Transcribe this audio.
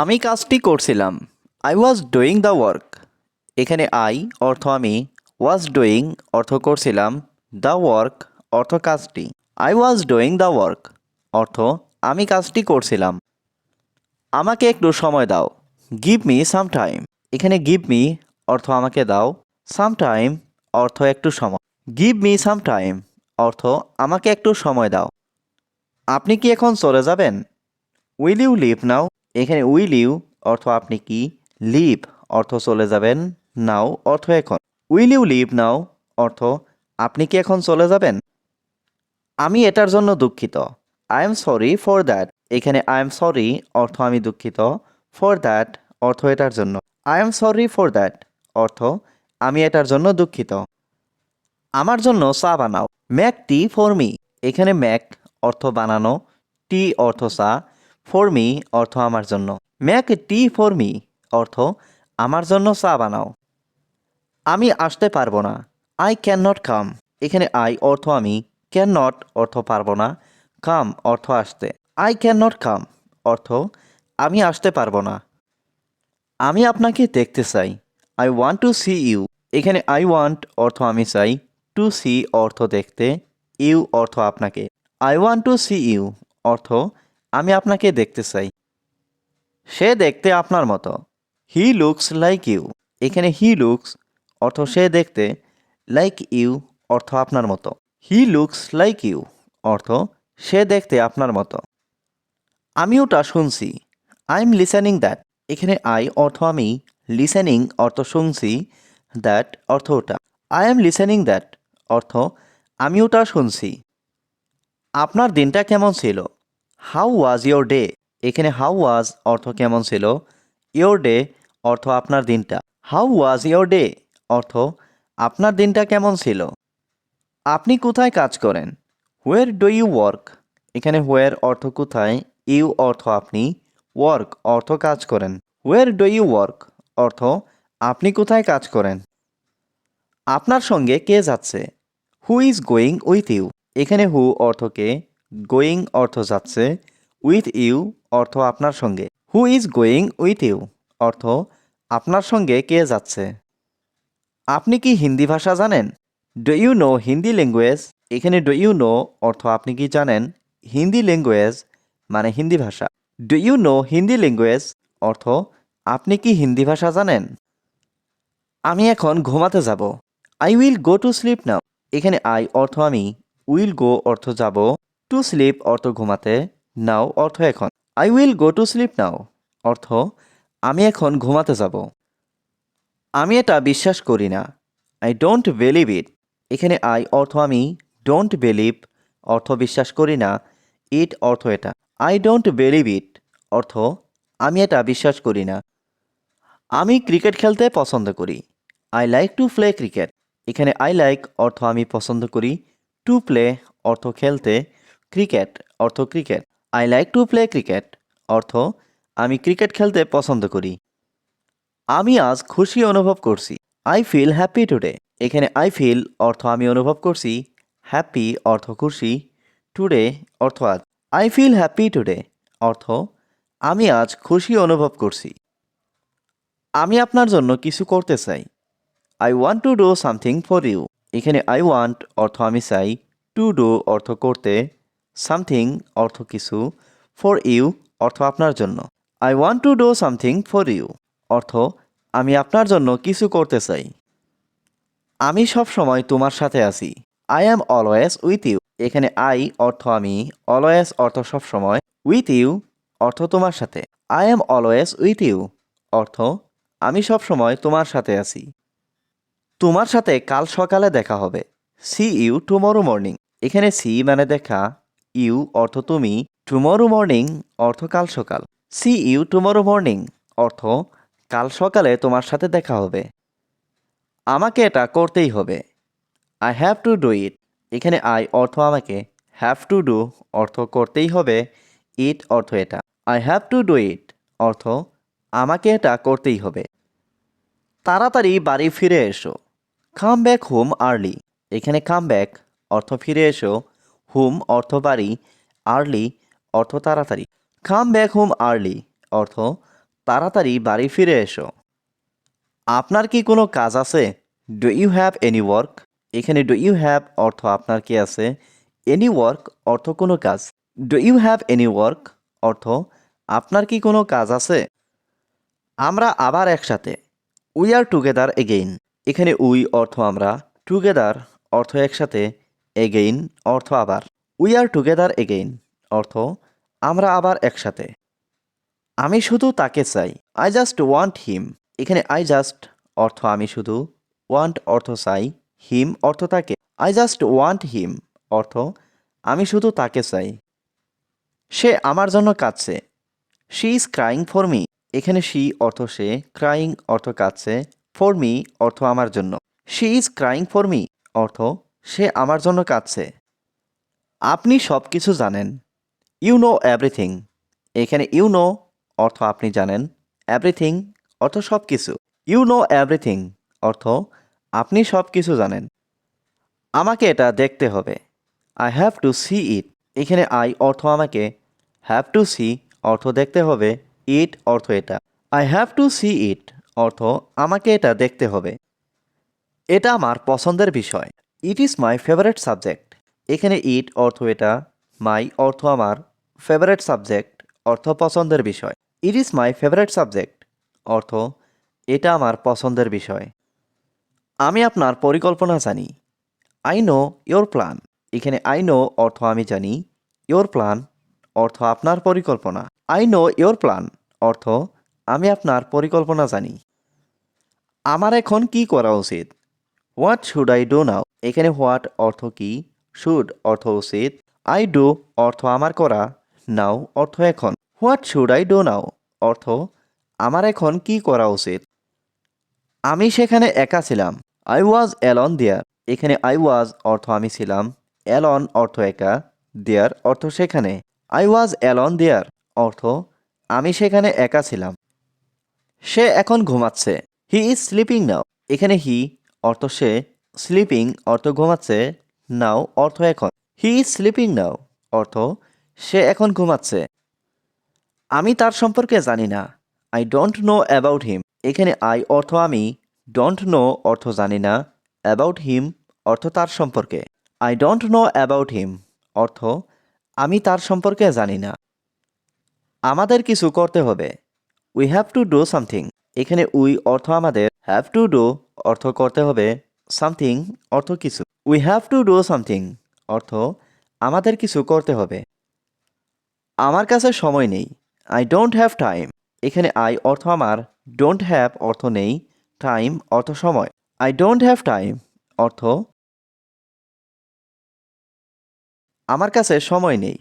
আমি কাজটি করছিলাম। I was doing the work এখানে আই অর্থ আমি ওয়াজ ডুইং অর্থ করছিলাম দ্য ওয়ার্ক অর্থ কাজটি। I was doing the work অর্থ আমি কাজটি করছিলাম। আমাকে একটু সময় দাও। গিভ মি সাম টাইম এখানে গিভ মি অর্থ আমাকে দাও। সাম টাইম অর্থ একটু সময়। গিভ মি সাম টাইম অর্থ আমাকে একটু সময় দাও। আপনি কি এখন চলে যাবেন? উইল ইউ লিভ নাও এখানে উইল ইউ অর্থ আপনি কি? লিভ অর্থ চলে যাবেন নাও অর্থ এখন। উইল ইউ লিভ নাও অর্থ আপনি কি এখন চলে যাবেন? আমি এটার জন্য দুঃখিত। I am sorry for that এখানে আই এম সরি অর্থ আমি দুঃখিত ফর দ্যাট অর্থ এটার জন্য। I am sorry for that অর্থ আমি এটার জন্য দুঃখিত। আমার জন্য চা বানাও। Make tea for me. এখানে ম্যাক অর্থ বানানো, টি অর্থ চা। ফর মি অর্থ আমার জন্য। ম্যাক টি ফর মি অর্থ আমার জন্য চা বানাও। আমি আসতে পারব না। আই ক্যান নট কাম এখানে আই অর্থ আমি ক্যান নট অর্থ পারব না। কাম অর্থ আসতে। আই ক্যান নট কাম অর্থ আমি আসতে পারব না। আমি আপনাকে দেখতে চাই। I want to see you এখানে আই ওয়ান্ট অর্থ আমি চাই। টু সি অর্থ দেখতে। ইউ অর্থ আপনাকে। I want to see you অর্থ আমি আপনাকে দেখতে চাই। সে দেখতে আপনার মতো। হি লুকস লাইক ইউ এখানে হি লুকস অর্থ সে দেখতে লাইক ইউ অর্থ আপনার মতো। হি লুকস লাইক ইউ অর্থ সে দেখতে আপনার মতো। আমি ওটা শুনছি। আই এম লিসেনিং দ্যাট এখানে আই অর্থ আমি লিসেনিং অর্থ শুনছি। দ্যাট অর্থ ওটা। আই এম লিসেনিং দ্যাট অর্থ আমি ওটা শুনছি। আপনার দিনটা কেমন ছিল? হাউ ওয়াজ ইয়োর ডে এখানে হাউ ওয়াজ অর্থ কেমন ছিল? ইয়োর ডে অর্থ আপনার দিনটা। হাউ ওয়াজ ইয়োর ডে অর্থ আপনার দিনটা কেমন ছিল? আপনি কোথায় কাজ করেন? হোয়ার ডু ইউ ওয়ার্ক এখানে হোয়ার অর্থ কোথায়? ইউ অর্থ আপনি ওয়ার্ক অর্থ কাজ করেন। হোয়ার ডু ইউ ওয়ার্ক অর্থ আপনি কোথায় কাজ করেন? আপনার সঙ্গে কে যাচ্ছে? Who is going with you এখানে হু অর্থকে গোয়িং অর্থ যাচ্ছে উইথ ইউ অর্থ আপনার সঙ্গে। Who is going with you অর্থ আপনার সঙ্গে কে যাচ্ছে। আপনি কি হিন্দি ভাষা জানেন? Do you know Hindi language? এখানে ডু ইউ নো অর্থ আপনি কি জানেন? হিন্দি ল্যাঙ্গুয়েজ মানে হিন্দি ভাষা। Do you know Hindi language? অর্থ আপনি কি হিন্দি ভাষা জানেন? আমি এখন ঘুমাতে যাব। I will go to sleep now. এখানে আই অর্থ আমি, উইল গো অর্থ যাব। টু স্লিপ অর্থ ঘুমাতে, নাও অর্থ এখন। I will go to sleep now অর্থ আমি এখন ঘুমাতে যাব। আমি এটা বিশ্বাস করি না। আই ডোন্ট বিলিভ ইট এখানে আই অর্থ আমি ডোন্ট বিলিভ অর্থ বিশ্বাস করি না। ইট অর্থ এটা। আই ডোন্ট বিলিভ ইট অর্থ আমি এটা বিশ্বাস করি না। আমি ক্রিকেট খেলতে পছন্দ করি। I like to play cricket এখানে আই লাইক অর্থ আমি পছন্দ করি। টু প্লে অর্থ খেলতে ক্রিকেট, অর্থ cricket. I like to play cricket অর্থ আমি ক্রিকেট খেলতে পছন্দ করি। আমি আজ খুশি অনুভব করছি। আই ফিল হ্যাপি টুডে এখানে আই ফিল অর্থ আমি অনুভব করছি। হ্যাপি অর্থ খুশি। টুডে অর্থ আজ। আই ফিল হ্যাপি টুডে অর্থ আমি আজ খুশি অনুভব করছি। আমি আপনার জন্য কিছু করতে চাই। I want to do something for you এখানে আই ওয়ান্ট অর্থ আমি চাই। টু ডু অর্থ করতে। সামথিং অর্থ কিছু ফর ইউ অর্থ আপনার জন্য। I want to do something for you অর্থ আমি আপনার জন্য কিছু করতে চাই। আমি সব সময় তোমার সাথে আছি। I am always with you এখানে আই অর্থ আমি অলওয়েজ অর্থ সব সময় উইথ ইউ অর্থ তোমার সাথে। I am always with you অর্থ আমি সব সময় তোমার সাথে আছি। তোমার সাথে কাল সকালে দেখা হবে। সি ইউ টুমরো মর্নিং এখানে সি মানে দেখা ইউ অর্থ তুমি টুমরো মর্নিং অর্থ কাল সকাল। সি ইউ টুমরো মর্নিং অর্থ কাল সকালে তোমার সাথে দেখা হবে। আমাকে এটা করতেই হবে। I have to do it এখানে আই অর্থ আমাকে। হ্যাভ টু ডু অর্থ করতেই হবে। ইট অর্থ এটা। I have to do it অর্থ আমাকে এটা করতেই হবে। তাড়াতাড়ি বাড়ি ফিরে এসো। কাম ব্যাক হোম আর্লি এখানে কাম ব্যাক অর্থ ফিরে এসো। হুম অর্থ বাড়ি, আর্লি অর্থ তাড়াতাড়ি। কাম ব্যাক হোম আর্লি অর্থ তাড়াতাড়ি বাড়ি ফিরে এসো। আপনার কি কোনো কাজ আছে? Do you have any work? এখানে ডু ইউ হ্যাভ অর্থ আপনার কি আছে? এনি ওয়ার্ক অর্থ কোনো কাজ। Do you have any work অর্থ আপনার কি কোনো কাজ আছে? আমরা আবার একসাথে। We are together again. এখানে উই অর্থ আমরা, টুগেদার অর্থ একসাথে এগেইন অর্থ আবার। উই আর টুগেদার এগেইন অর্থ আমরা আবার একসাথে। আমি শুধু তাকে চাই। আই জাস্ট ওয়ান্ট হিম এখানে আই জাস্ট অর্থ আমি শুধু ওয়ান্ট অর্থ চাই। হিম অর্থ তাকে। আই জাস্ট ওয়ান্ট হিম অর্থ আমি শুধু তাকে চাই। সে আমার জন্য কাঁদছে। She is crying for me এখানে শি অর্থ সে ক্রাইং অর্থ কাঁদছে। ফর মি অর্থ আমার জন্য। She is crying for me অর্থ সে আমার জন্য কাঁদছে। আপনি সব কিছু জানেন। ইউ নো এভরিথিং এখানে ইউ নো অর্থ আপনি জানেন। এভরিথিং অর্থ সব কিছু ইউ নো এভরিথিং অর্থ আপনি সব কিছু জানেন। আমাকে এটা দেখতে হবে। I have to see it এখানে আই অর্থ আমাকে হ্যাভ টু সি অর্থ দেখতে হবে। ইট অর্থ এটা। I have to see it অর্থ আমাকে এটা দেখতে হবে। এটা আমার পছন্দের বিষয়। It is my favourite subject এখানে ইট অর্থ এটা মাই অর্থ আমার ফেভারেট সাবজেক্ট অর্থ পছন্দের বিষয়। It is my favourite subject অর্থ এটা আমার পছন্দের বিষয়। আমি আপনার পরিকল্পনা জানি। আই নো ইয়োর প্ল্যান এখানে আই নো অর্থ আমি জানি। ইয়োর প্ল্যান অর্থ আপনার পরিকল্পনা। আই নো ইয়োর প্ল্যান অর্থ আমি আপনার পরিকল্পনা জানি। আমার এখন কি করা উচিত? What should I do now এখানে হোয়াট অর্থ কি? শুড অর্থ উচিত। আই ডো অর্থ আমার করা। নাও অর্থ এখন। What should I do now অর্থ আমার এখন কি করা উচিত? আমি সেখানে একা ছিলাম। আই ওয়াজ অ্যালন দেয়ার এখানে আই ওয়াজ অর্থ আমি ছিলাম। অ্যালন অর্থ একা। দেয়ার অর্থ সেখানে। আই ওয়াজ অ্যালন দেয়ার অর্থ আমি সেখানে একা ছিলাম। সে এখন ঘুমাচ্ছে। হি ইজ স্লিপিং নাও এখানে হি অর্থ সে স্লিপিং অর্থ ঘুমাচ্ছে নাও অর্থ এখন। হি ইজ স্লিপিং নাও অর্থ সে এখন ঘুমাচ্ছে। আমি তার সম্পর্কে জানি না। I don't know about him এখানে আই অর্থ আমি ডোন্ট নো অর্থ জানি না। অ্যাবাউট হিম অর্থ তার সম্পর্কে। I don't know about him অর্থ আমি তার সম্পর্কে জানি না। আমাদের কিছু করতে হবে। We have to do something এখানে উই অর্থ আমাদের হ্যাভ টু ডু অর্থ করতে হবে সামথিং অর্থ কিছু। We have to do something অর্থ আমাদের কিছু করতে হবে। আমার কাছে সময় নেই। আই ডোন্ট হ্যাভ টাইম এখানে আই অর্থ আমার। ডোন্ট হ্যাভ অর্থ নেই। টাইম অর্থ সময়। আই ডোন্ট হ্যাভ টাইম অর্থ আমার কাছে সময় নেই।